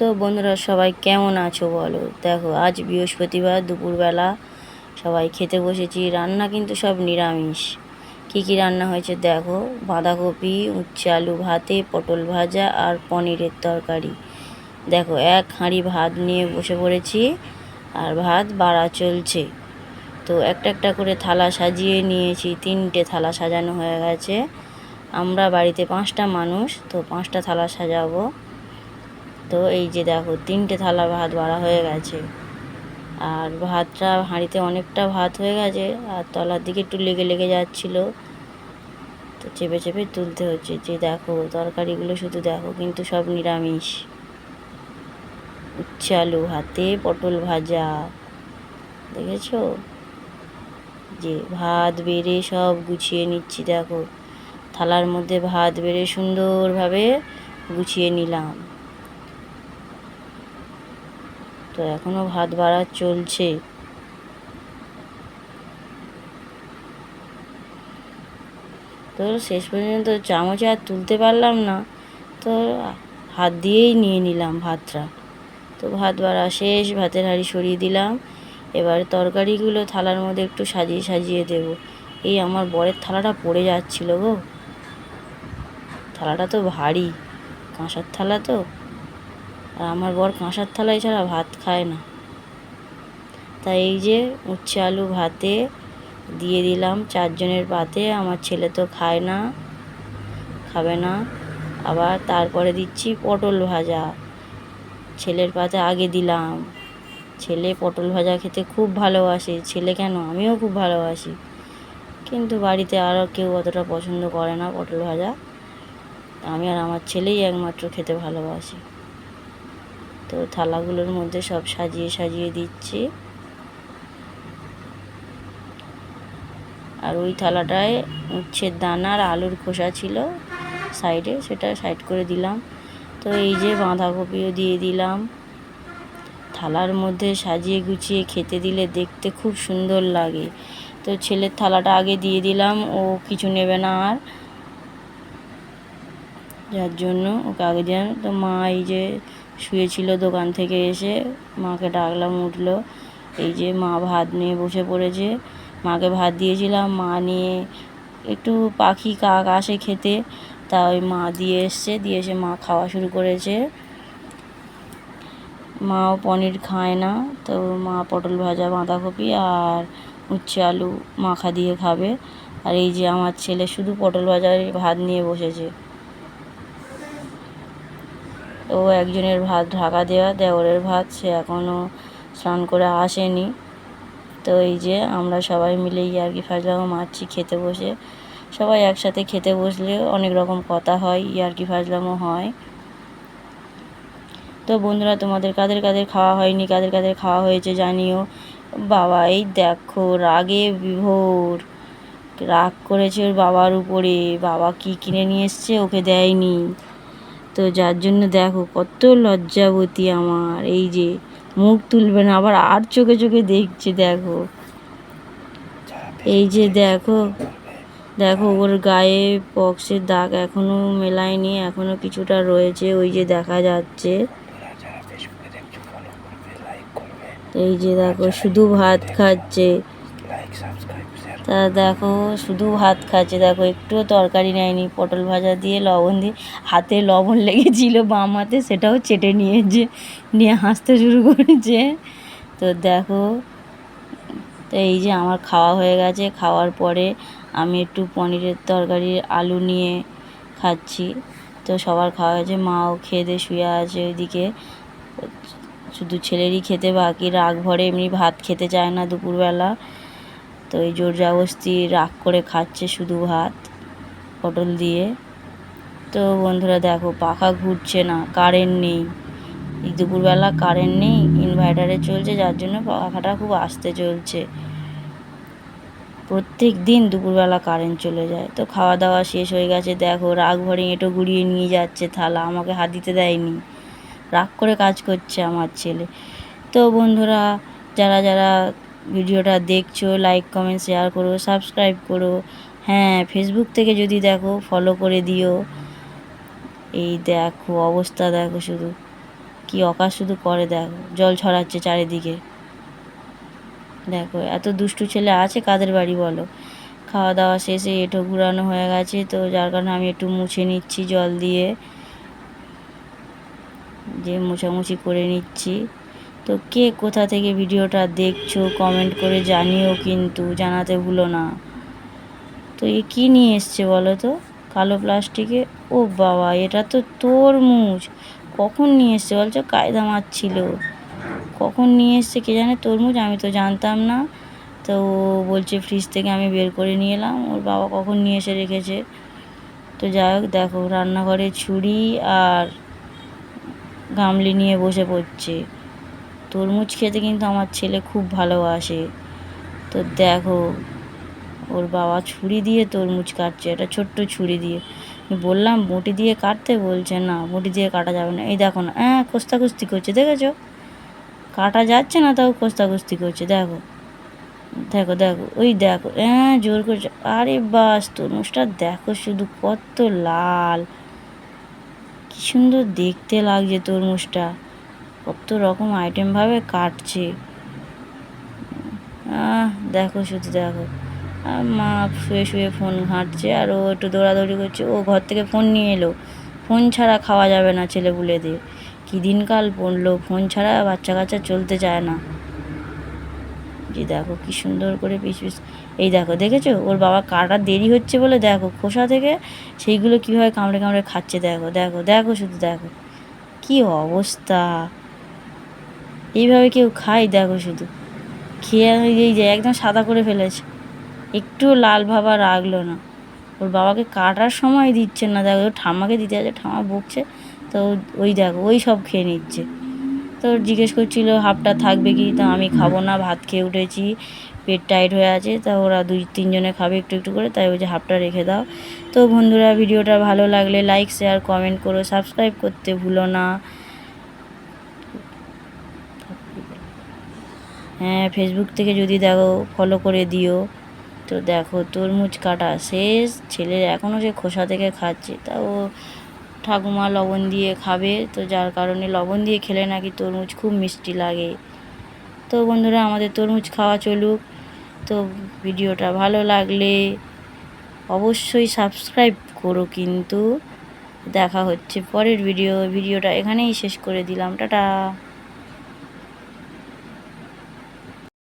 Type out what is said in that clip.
তো বন্ধুরা সবাই কেমন আছো বলো? দেখো, আজ বৃহস্পতিবার, দুপুরবেলা সবাই খেতে বসেছি। রান্না কিন্তু সব নিরামিষ। কি কি রান্না হয়েছে দেখো? বাঁধাকপি, উচ্ছে আলু ভাতে, পটল ভাজা আর পনিরের তরকারি। দেখো, এক হাঁড়ি ভাত নিয়ে বসে পড়েছি আর ভাত বাড়া চলছে। তো একটা একটা করে থালা সাজিয়ে নিয়েছি। তিনটে থালা সাজানো হয়ে গেছে। আমরা বাড়িতে পাঁচটা মানুষ, তো পাঁচটা থালা সাজাবো। তো এই যে দেখো, তিনটে থালা ভাত বাড়া হয়ে গেছে। আর ভাতটা হাঁড়িতে অনেকটা ভাত হয়ে গেছে, আর তলার দিকে একটু লেগে লেগে যাচ্ছিল। তো চেপে চেপে তুলতে হচ্ছে যে দেখো, তরকারিগুলো শুধু দেখো, কিন্তু সব নিরামিষ। উচ্ছে আলু হাতে পটল ভাজা, দেখেছ? যে ভাত বেড়ে সব গুছিয়ে নিচ্ছি, দেখো। থালার মধ্যে ভাত বেড়ে সুন্দরভাবে গুছিয়ে নিলাম। তো এখনও ভাত বাড়া চলছে। তো শেষ পর্যন্ত চামচে আর তুলতে পারলাম না। তো হাত দিয়েই নিয়ে নিলাম ভাতটা। তো ভাত বাড়া শেষ, ভাতের হাঁড়ি সরিয়ে দিলাম। এবার তরকারিগুলো থালার মধ্যে একটু সাজিয়ে সাজিয়ে দেব। এই আমার বরের থালাটা পড়ে যাচ্ছিল গো। থালাটা তো ভারী। কাঁসার থালা তো। আর আমার বর কাঁসার থালায় ছাড়া ভাত খায় না। তাই এই যে উচ্ছে আলু ভাতে দিয়ে দিলাম চারজনের পাতে, আমার ছেলে তো খায় না, খাবে না। আবার তারপরে দিচ্ছি পটল ভাজা, ছেলের পাতে আগে দিলাম। ছেলে পটল ভাজা খেতে খুব ভালোবাসে, ছেলে কেন? আমিও খুব ভালোবাসি। কিন্তু বাড়িতে আরও কেউ অতটা পছন্দ করে না পটল ভাজা। আমি আর আমার ছেলেই একমাত্র খেতে ভালোবাসি। তো থালাগুলোর মধ্যে সব সাজিয়ে সাজিয়ে দিচ্ছি। আর ওই থালাটায় উচ্ছের দানা আর আলুর খোসা ছিল সাইডে, সেটা সাইড করে দিলাম। তো এই যে বাঁধাকপিও দিয়ে দিলাম। থালার মধ্যে সাজিয়ে গুছিয়ে খেতে দিলে দেখতে খুব সুন্দর লাগে। তো ছেলের থালাটা আগে দিয়ে দিলাম, ও কিছু নেবে না আর। যার জন্য ওকে আগে দিলাম। তো মা এই যে শুয়েছিল দোকান থেকে এসে মাকে ডাকলাম, উঠল। এই যে মা ভাত নিয়ে বসে পড়েছে। মাকে ভাত দিয়েছিলাম, মা নিয়ে একটু পাখি কাক আসে খেতে, তা ওই মা দিয়ে এসছে, দিয়ে এসে মা খাওয়া শুরু করেছে। মাও পনির খায় না, তো মা পটল ভাজা, বাঁধাকপি আর উচ্ছে আলু মাখা দিয়ে খাবে। আর এই যে আমার ছেলে শুধু পটল ভাজার ভাত নিয়ে বসেছে। ও একজনের ভাত ঢাকা দেওয়া দেওরের ভাত, সে এখনও স্নান করে আসেনি। তো এই যে আমরা সবাই মিলে ইয়ার্কি ফাজলামও মারছি খেতে বসে। সবাই একসাথে খেতে বসলে অনেক রকম কথা হয় ইয়ার্কি ফাজলামও হয়। তো বন্ধুরা, তোমাদের কাদের কাদের খাওয়া হয়নি, কাদের কাদের খাওয়া হয়েছে জানিও। বাবা, এই দেখো, রাগে বিভোর। রাগ করেছে ওর বাবার উপরে। বাবা কি কিনে নিয়ে এসছে, ওকে দেয়নি। তো যার জন্য দেখো কত লজ্জাবতী আমার। এই যে মুখ তুলবে না, আবার আর চোখে চোখে দেখছে, দেখো। এই যে দেখো দেখো ওর গায়ে পক্সের দাগ এখনও মেলায়নি, এখনও কিছুটা রয়েছে, ওই যে দেখা যাচ্ছে। এই যে দেখো, শুধু ভাত খাচ্ছে। তা দেখো, শুধু ভাত খাচ্ছে। দেখো, একটুও তরকারি নেয়নি। পটল ভাজা দিয়ে লবণ দিয়ে হাতে লবণ লেগেছিল বাম হাতে, সেটাও চেটে নিয়েছে। নিয়ে হাসতে শুরু করেছে। তো দেখো, তো এই যে আমার খাওয়া হয়ে গেছে। খাওয়ার পরে আমি একটু পনিরের তরকারি, আলু নিয়ে খাচ্ছি। তো সবার খাওয়া হয়েছে। মাও খেয়ে দিয়ে শুয়ে আছে ওইদিকে। শুধু ছেলেরই খেতে বাকি। রাগ ভরে এমনি ভাত খেতে চায় না দুপুরবেলা। তো এই জোর জবস্তি রাগ করে খাচ্ছে শুধু ভাত, পটল দিয়ে। তো বন্ধুরা দেখো, পাখা ঘুরছে না কারেন্ট নেই। এই দুপুরবেলা কারেন্ট নেই ইনভার্টারে চলছে, যার জন্য পাখাটা খুব আস্তে চলছে। প্রত্যেক দিন দুপুরবেলা কারেন্ট চলে যায়। তো খাওয়া দাওয়া শেষ হয়ে গেছে, দেখো, রাগ ভরে এঁটো গুড়িয়ে নিয়ে যাচ্ছে থালা, আমাকে হাত দিতে দেয়নি। রাগ করে কাজ করছে আমার ছেলে। তো বন্ধুরা, যারা যারা ভিডিওটা দেখছ লাইক কমেন্ট শেয়ার করো সাবস্ক্রাইব করো। হ্যাঁ ফেসবুক থেকে যদি দেখো ফলো করে দিও। এই দেখো, অবস্থা দেখো শুধু। কি অকাশ শুধু করে দেখো, জল ছড়াচ্ছে চারিদিকে। দেখো, এত দুষ্টু ছেলে আছে কাদের বাড়ি বলো? খাওয়া দাওয়া শেষে এঁটো ঘুরানো হয়ে গেছে, তো যার কারণে আমি একটু মুছে নিচ্ছি জল দিয়ে। যে মোছামুছি করে নিচ্ছি। তো কে কোথা থেকে ভিডিওটা দেখছ কমেন্ট করে জানিও কিন্তু, জানাতে ভুলো না। তো এ কী নিয়ে এসছে বলো তো? কালো প্লাস্টিকে? ও বাবা, এটা তো তরমুজ। কখন নিয়ে এসছে বলছো? কায়দা মারছিল কখন নিয়ে এসছে কে জানে? তরমুজ আমি তো জানতাম না। তো ও বলছে ফ্রিজ থেকে আমি বের করে নিয়ে এলাম। ওর বাবা কখন নিয়ে এসে রেখেছে? তো যাই হোক, দেখো, রান্নাঘরে ছুরি আর গামলি নিয়ে বসে পড়ছে। তরমুজ খেতে কিন্তু আমার ছেলে খুব ভালোবাসে। তো দেখো, ওর বাবা ছুরি দিয়ে তরমুজ কাটছে এটা ছোট্ট ছুরি দিয়ে। বললাম বটি দিয়ে কাটতে? বলছে, না বটি দিয়ে কাটা যাবে না। এই দেখো না হ্যাঁ কোস্তাকুস্তি করছে, দেখেছ? কাটা যাচ্ছে না, তাও কোস্তাকুস্তি করছে, দেখো। দেখো দেখো, ওই দেখো হ্যাঁ জোর করছে। আরে বাস, তরমুজটা দেখো শুধু কত লাল। কি সুন্দর দেখতে লাগছে তরমুজটা। কত রকম আইটেমভাবে কাটছে। দেখো শুধু দেখো। মা শুয়ে শুয়ে ফোন ঘাঁটছে আর ও একটু দৌড়াদৌড়ি করছে। ও ঘর থেকে ফোন নিয়ে এলো। ফোন ছাড়া খাওয়া যাবে না ছেলে ছেলেপুলেদের। কী দিনকাল পড়ল? ফোন ছাড়া বাচ্চা কাচ্চা চলতে চায় না। যে দেখো কি সুন্দর করে পিস পিস। এই দেখো, দেখেছ? ওর বাবা কাটা দেরি হচ্ছে বলে দেখো, খোসা থেকে সেইগুলো কীভাবে কামড়ে কামড়ে খাচ্ছে দেখো। দেখো দেখো শুধু দেখো। কি অবস্থা? এইভাবে কেউ খায়, দেখো শুধু। খেয়ে এই যে একদম সাদা করে ফেলেছে। একটুও লাল ভাবা রাখল না। ওর বাবাকে কাটার সময় দিচ্ছে না। দেখো ঠাম্মাকে দিতে আছে ঠাম্মা বকছে। তো ওই দেখো, ওই সব খেয়ে নিচ্ছে। তো জিজ্ঞেস করছিল, হাফটা থাকবে কি? তা আমি খাব না, ভাত খেয়ে উঠেছি। পেট টাইট হয়ে আছে, তা ওরা দুই তিনজনে খাবে একটু একটু করে। তাই ওই যে হাফটা রেখে দাও। তো বন্ধুরা, ভিডিওটা ভালো লাগলে লাইক, শেয়ার, কমেন্ট করো। সাবস্ক্রাইব করতে ভুলো না। হ্যাঁ ফেসবুক থেকে যদি দেখো ফলো করে দিও। তো দেখো, তরমুজ কাটা শেষ। ছেলের এখনও যে খোসা থেকে খাচ্ছে। তা ও ঠাকুমা লবণ দিয়ে খাবে। তো যার কারণে লবণ দিয়ে খেলে নাকি তরমুজ খুব মিষ্টি লাগে। তো বন্ধুরা, আমাদের তরমুজ খাওয়া চলুক। তো ভিডিওটা ভালো লাগলে অবশ্যই সাবস্ক্রাইব করো কিন্তু। দেখা হচ্ছে পরের ভিডিও ভিডিওটা এখানেই শেষ করে দিলাম। টাটা!